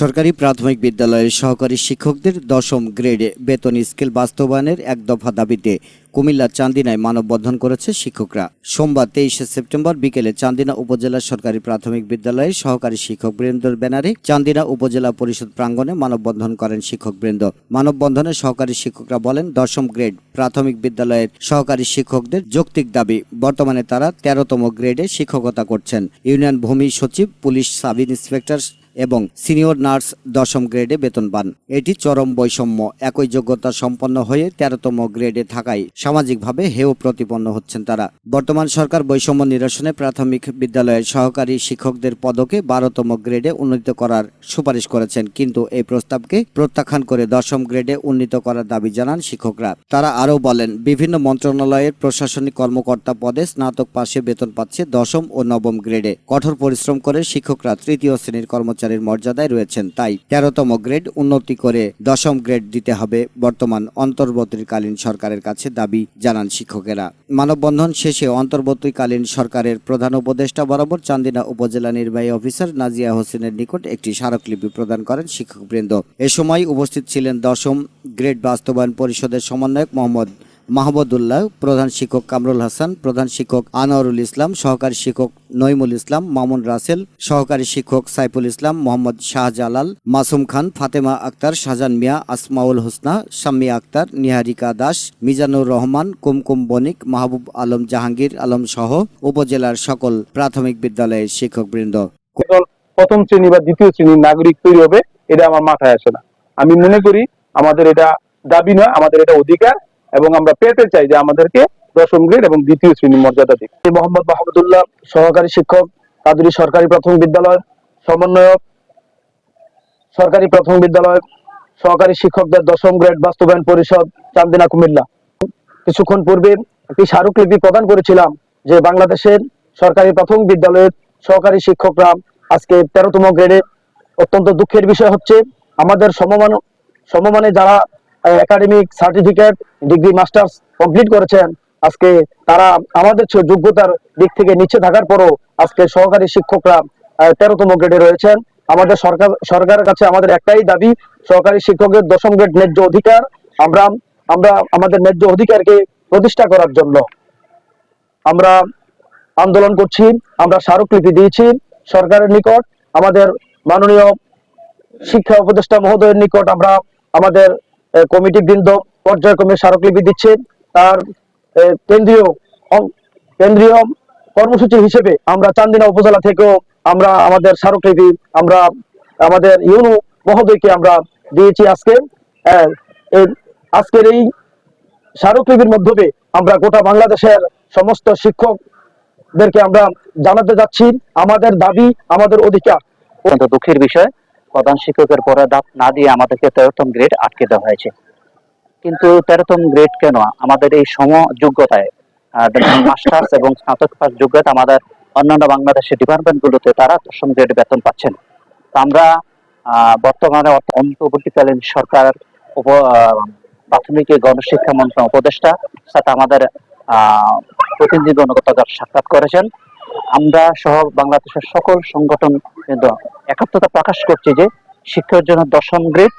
সরকারি প্রাথমিক বিদ্যালয়ের সহকারী শিক্ষকদের দশম গ্রেডে বেতন স্কেল বাস্তবায়নের এক দফা দাবিতে কুমিল্লা চান্দিনায় মানববন্ধন করেছে শিক্ষকরা। সোমবার তেইশে সেপ্টেম্বর বিকেলে চান্দিনা উপজেলা সরকারি প্রাথমিক বিদ্যালয়ের সহকারী শিক্ষক বৃন্দর ব্যানারে চান্দিনা উপজেলা পরিষদ প্রাঙ্গণে মানববন্ধন করেন শিক্ষক শিক্ষকবৃন্দ মানববন্ধনে সহকারী শিক্ষকরা বলেন, দশম গ্রেড প্রাথমিক বিদ্যালয়ের সহকারী শিক্ষকদের যৌক্তিক দাবি, বর্তমানে তারা তেরোতম গ্রেডে শিক্ষকতা করছেন। ইউনিয়ন ভূমি সচিব, পুলিশ সাব ইন্সপেক্টর এবং সিনিয়র নার্স দশম গ্রেডে বেতন পান। এটি চরম বৈষম্য, একই যোগ্যতা সম্পন্ন হয়ে তেরোতম গ্রেডে থাকায় সামাজিকভাবে হেয় প্রতিপন্ন হচ্ছেন তারা। বর্তমান সরকার বৈষম্য নিরসনে প্রাথমিক বিদ্যালয়ের সহকারী শিক্ষকদের পদকে বারোতম গ্রেডে উন্নীত করার সুপারিশ করেছেন, কিন্তু এই প্রস্তাবকে প্রত্যাখ্যান করে দশম গ্রেডে উন্নীত করার দাবি জানান শিক্ষকরা। তারা আরও বলেন, বিভিন্ন মন্ত্রণালয়ের প্রশাসনিক কর্মকর্তা পদে স্নাতক পাশে বেতন পাচ্ছে দশম ও নবম গ্রেডে। কঠোর পরিশ্রম করে শিক্ষকরা তৃতীয় শ্রেণির কর্মচারীর মর্যাদায় রয়েছেন তাই তেরোতম গ্রেড উন্নতি করে দশম গ্রেড দিতে হবে বর্তমান অন্তর্বর্তীকালীন সরকারের কাছে দাবি জানান শিক্ষকেরা। মানববন্ধন শেষে অন্তর্বর্তীকালীন সরকারের প্রধান উপদেষ্টা বরাবর চান্দিনা উপজেলা নির্বাহী অফিসার নাজিয়া হোসেনের নিকট একটি স্মারকলিপি প্রদান করেন শিক্ষকবৃন্দ। এ সময় উপস্থিত ছিলেন দশম গ্রেড বাস্তবায়ন পরিষদের সমন্বয়ক মোহাম্মদ মাহমুদুল্লাহ, প্রধান শিক্ষক কামরুল হাসান, প্রধান শিক্ষক আনোয়ারুল ইসলাম, সহকারী শিক্ষক নইমুল ইসলাম, মামুন রাসেল, সহকারী শিক্ষক সাইফুল ইসলাম, মোহাম্মদ শাহজালাল, মাসুম খান, ফাতেমা আক্তার শাহজান মিয়া, আসমাউল হোসনা শাম্মিয়া আক্তার, নিহারিকা দাস, মিজানুর রহমান, কুমকুম বণিক, মাহবুব আলম জাহাঙ্গীর আলম সহ উপজেলার সকল প্রাথমিক বিদ্যালয়ের শিক্ষকবৃন্দ। প্রথম শ্রেণি বা দ্বিতীয় শ্রেণির নাগরিক তৈরি হবে, এটা আমার মাথায় আসে না। আমি মনে করি আমাদের এটা দাবি নয়, আমাদের এটা অধিকার এবং আমরা পেতে চাই যে আমাদেরকে দশম গ্রেড এবং দ্বিতীয় শ্রেণির মর্যাদা দিক। মোহাম্মদ মাহমুদুল্লাহ, সহকারী শিক্ষক, কাদুরি সরকারি প্রাথমিক বিদ্যালয়, সমন্বয়ক, সরকারি প্রাথমিক বিদ্যালয়, সহকারী শিক্ষকদের দশম গ্রেড বাস্তবায়ন পরিষদ, চান্দিনা কুমিল্লা। কিছুক্ষণ পূর্বে একটি স্মারকলিপি প্রদান করেছিলাম যে বাংলাদেশের সরকারি প্রাথমিক বিদ্যালয়ের সহকারী শিক্ষকরা আজকে তেরোতম গ্রেডে অত্যন্ত দুঃখের বিষয় হচ্ছে আমাদের সমমান সমমানে যারা academic certificate degree masters complete করেছেন। আজকে তারা আমাদের যোগ্যতার দিক থেকে নিচে থাকার পরও আজকে সহকারী শিক্ষকরা তেরোতম গ্রেডে রয়েছেন। আমাদের সরকার, সরকারের কাছে আমাদের একটাই দাবি, সহকারী শিক্ষকের দশম গ্রেড ন্যায্য অধিকার। আমরা আমরা আমাদের ন্যায্য অধিকারকে প্রতিষ্ঠা করার জন্য আমরা আন্দোলন করছি, আমরা স্মারকলিপি দিয়েছি সরকারের নিকট। আমাদের মাননীয় শিক্ষা উপদেষ্টা মহোদয়ের নিকট আমরা আমাদের কমিটি বৃন্দ পর্যায়ক্রমে স্মারকলিপি দিচ্ছে তার কেন্দ্রীয় কেন্দ্রীয় কর্মসূচি হিসেবে আমরা চান্দিনা উপজেলা থেকেও আমরা আমাদের স্মারকলিপি, আমরা আমাদের ইউনু মহোদয়কে আমরা দিয়েছি আজকে। আজকের এই স্মারকলিপির মাধ্যমে আমরা গোটা বাংলাদেশের সমস্ত শিক্ষকদেরকে আমরা জানাতে যাচ্ছি। আমাদের দাবি, আমাদের অধিকার। দুঃখের বিষয়। প্রধান শিক্ষকের পরে ধাপ না দিয়ে আমাদেরকে তেরোতম গ্রেড আটকে দেওয়া হয়েছে। কিন্তু তেরোতম গ্রেড কেন? আমাদের এই সম যোগ্যতায় মাস্টার্স এবং স্নাতক পাস যোগ্যতা আমাদের অন্যান্য বাংলাদেশের ডিপার্টমেন্ট গুলোতে তারা দশম গ্রেড বেতন পাচ্ছেন। আমরা বর্তমানে অন্তর্বর্তীকালীন সরকার প্রাথমিক গণশিক্ষা মন্ত্রণ উপদেষ্টা, সাথে আমাদের, আহ, প্রতিনিধি গণকতার সাক্ষাৎ করেছেন। আমরা সহ বাংলাদেশের সকল সংগঠন কিন্তু একাত্মতা প্রকাশ করছি যে শিক্ষার জন্য দশম গ্রেড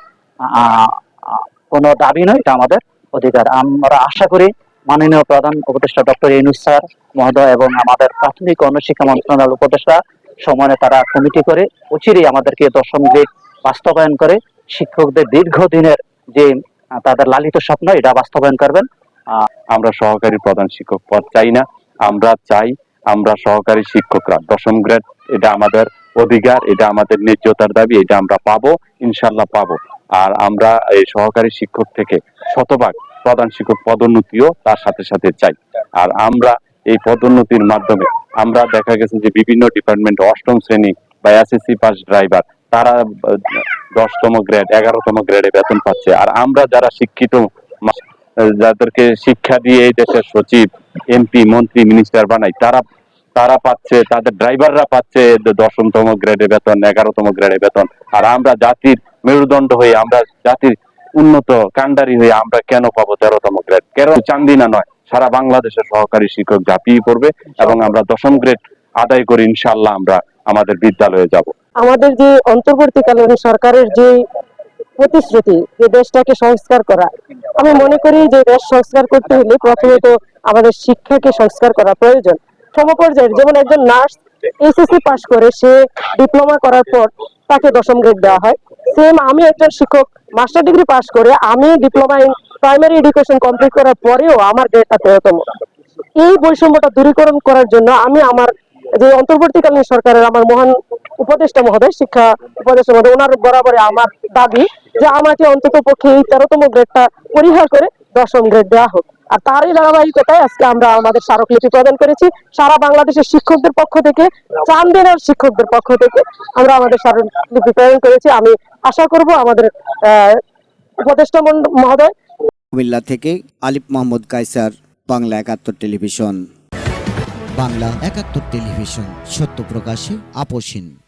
কোনো দাবি নয়, এটা আমাদের অধিকার। আমরা আশা করি মাননীয় প্রধান উপদেষ্টা ডক্টর ইনুস স্যার, মহোদয় এবং আমাদের প্রাথমিক গণশিক্ষা মন্ত্রণালয় উপদেষ্টা সময়ে তারা কমিটি করে অচিরেই আমাদেরকে দশম গ্রেড বাস্তবায়ন করে শিক্ষকদের দীর্ঘদিনের যে তাদের লালিত স্বপ্ন, এটা বাস্তবায়ন করবেন। আমরা সহকারী প্রধান শিক্ষক পদ চাই না। আমরা চাই আমরা সহকারী শিক্ষকরা, দশম গ্রেড, এটা আমাদের অধিকার, এটা আমাদের ন্যায্যতার দাবি, এটা আমরা পাবো ইনশাল্লাহ পাবো। আর আমরা এই সহকারী শিক্ষক থেকে শতভাগ প্রধান শিক্ষক পদোন্নতিও তার সাথে সাথে চাই। আর আমরা এই পদোন্নতির মাধ্যমে, আমরা দেখা গেছে যে বিভিন্ন ডিপার্টমেন্ট, অষ্টম শ্রেণি বা এসএসসি পাস ড্রাইভার, তারা দশতম গ্রেড, এগারোতম গ্রেডে বেতন পাচ্ছে। আর আমরা যারা শিক্ষিত যাদেরকে শিক্ষা দিয়ে এই দেশের সচিব, এমপি, মন্ত্রী, মিনিস্টার বানাই, তারা তারা পাচ্ছে, তাদের ড্রাইভাররা পাচ্ছে দশমতম গ্রেডে বেতন, এগারোতম গ্রেডে বেতন। আর আমরা জাতির মেরুদণ্ড হয়ে, আমরা জাতির উন্নত কান্ডারি হয়ে আমরা কেন পাবো তেরোতম গ্রেড কেন চান্দিনা নয়? সারা বাংলাদেশের সহকারী শিক্ষক ঝাঁপিয়ে পড়বে এবং আমরা দশম গ্রেড আদায় করে ইনশাল্লাহ আমরা আমাদের বিদ্যালয়ে যাব। আমাদের যে অন্তর্বর্তীকালীন সরকারের যে প্রতিশ্রুতি যে দেশটাকে সংস্কার করা, আমি মনে করি যে দেশ সংস্কার করতে হলে প্রথমে তো আমাদের শিক্ষাকে সংস্কার করা প্রয়োজন। সমপর্যায়ের যেমন একজন নার্স এইচএসসি পাশ করে, সে ডিপ্লোমা করার পর তাকে দশম গ্রেড দেওয়া হয়। সেম আমি একজন শিক্ষক মাস্টার ডিগ্রি পাশ করে আমি diploma in primary education complete করার পরেও আমার গ্রেডটা তেরোতম। এই বৈষম্যটা দূরীকরণ করার জন্য আমি আমার যে অন্তর্বর্তীকালীন সরকারের আমার মহান উপদেষ্টা মহোদয়, শিক্ষা উপদেষ্টা মহোদয়, ওনার বরাবরে আমার দাবি যে আমাকে অন্তত পক্ষে এই তেরোতম গ্রেডটা পরিহার করে দশম গ্রেড দেওয়া হোক। আর তারই ধারাবাহিকতায় আজকে আমরা আমাদের স্মারকলিপি প্রদান করেছি। সারা বাংলাদেশের শিক্ষকদের পক্ষ থেকে চান্দিনার শিক্ষকদের পক্ষ থেকে আমরা আমাদের স্মারকলিপি প্রদান করেছি। আমি আশা করব আমাদের আহ উপদেষ্টা মন্ড- মহোদয়। কুমিল্লা থেকে আলিফ মাহমুদ কায়সার বাংলা একাত্তর টেলিভিশন। বাংলা একাত্তর টেলিভিশন সত্য প্রকাশে আপোষহীন